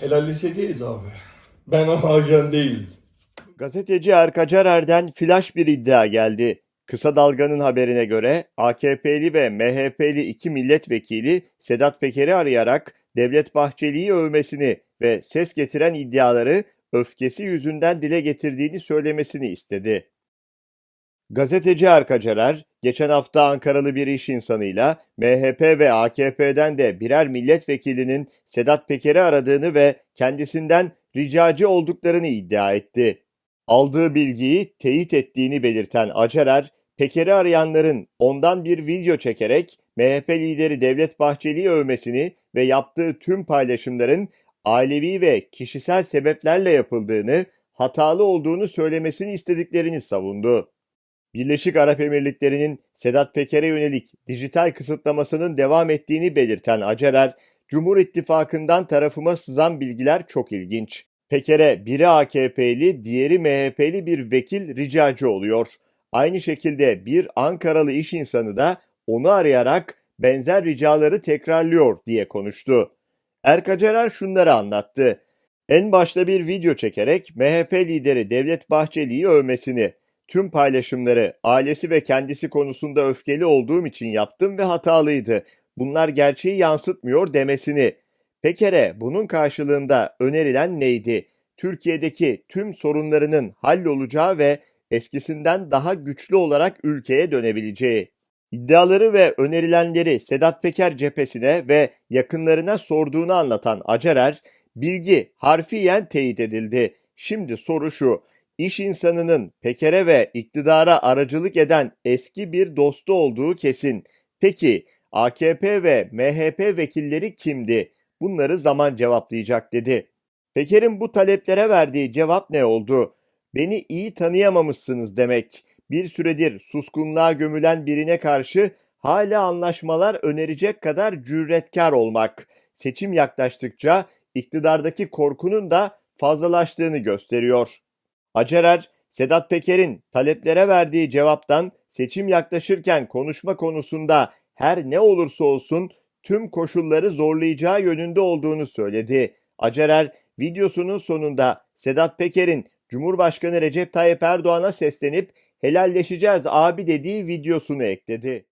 Helalleşeceğiz abi. Ben ama ajan değilim. Gazeteci Erkacar Er'den flash bir iddia geldi. Kısa Dalga'nın haberine göre AKP'li ve MHP'li iki milletvekili Sedat Peker'i arayarak Devlet Bahçeli'yi övmesini ve ses getiren iddiaları öfkesi yüzünden dile getirdiğini söylemesini istedi. Gazeteci Erkacarer, geçen hafta Ankaralı bir iş insanıyla MHP ve AKP'den de birer milletvekilinin Sedat Peker'i aradığını ve kendisinden ricacı olduklarını iddia etti. Aldığı bilgiyi teyit ettiğini belirten Acarer, Peker'i arayanların ondan bir video çekerek MHP lideri Devlet Bahçeli'yi övmesini ve yaptığı tüm paylaşımların ailevi ve kişisel sebeplerle yapıldığını, hatalı olduğunu söylemesini istediklerini savundu. Birleşik Arap Emirlikleri'nin Sedat Peker'e yönelik dijital kısıtlamasının devam ettiğini belirten Acarer, Cumhur İttifakı'ndan tarafıma sızan bilgiler çok ilginç. Peker'e biri AKP'li, diğeri MHP'li bir vekil ricacı oluyor. Aynı şekilde bir Ankaralı iş insanı da onu arayarak benzer ricaları tekrarlıyor diye konuştu. Erkacarer şunları anlattı. En başta bir video çekerek MHP lideri Devlet Bahçeli'yi övmesini, tüm paylaşımları ailesi ve kendisi konusunda öfkeli olduğum için yaptım ve hatalıydı. Bunlar gerçeği yansıtmıyor demesini. Peker'e bunun karşılığında önerilen neydi? Türkiye'deki tüm sorunlarının hallolacağı ve eskisinden daha güçlü olarak ülkeye dönebileceği. İddiaları ve önerilenleri Sedat Peker cephesine ve yakınlarına sorduğunu anlatan Acarer, bilgi harfiyen teyit edildi. Şimdi soru şu, iş insanının Peker'e ve iktidara aracılık eden eski bir dostu olduğu kesin. Peki AKP ve MHP vekilleri kimdi? Bunları zaman cevaplayacak dedi. Peker'in bu taleplere verdiği cevap ne oldu? Beni iyi tanıyamamışsınız demek. Bir süredir suskunluğa gömülen birine karşı hala anlaşmalar önerecek kadar cüretkar olmak. Seçim yaklaştıkça iktidardaki korkunun da fazlalaştığını gösteriyor. Acerer, Sedat Peker'in taleplere verdiği cevaptan seçim yaklaşırken konuşma konusunda her ne olursa olsun tüm koşulları zorlayacağı yönünde olduğunu söyledi. Acerer videosunun sonunda Sedat Peker'in Cumhurbaşkanı Recep Tayyip Erdoğan'a seslenip helalleşeceğiz abi dediği videosunu ekledi.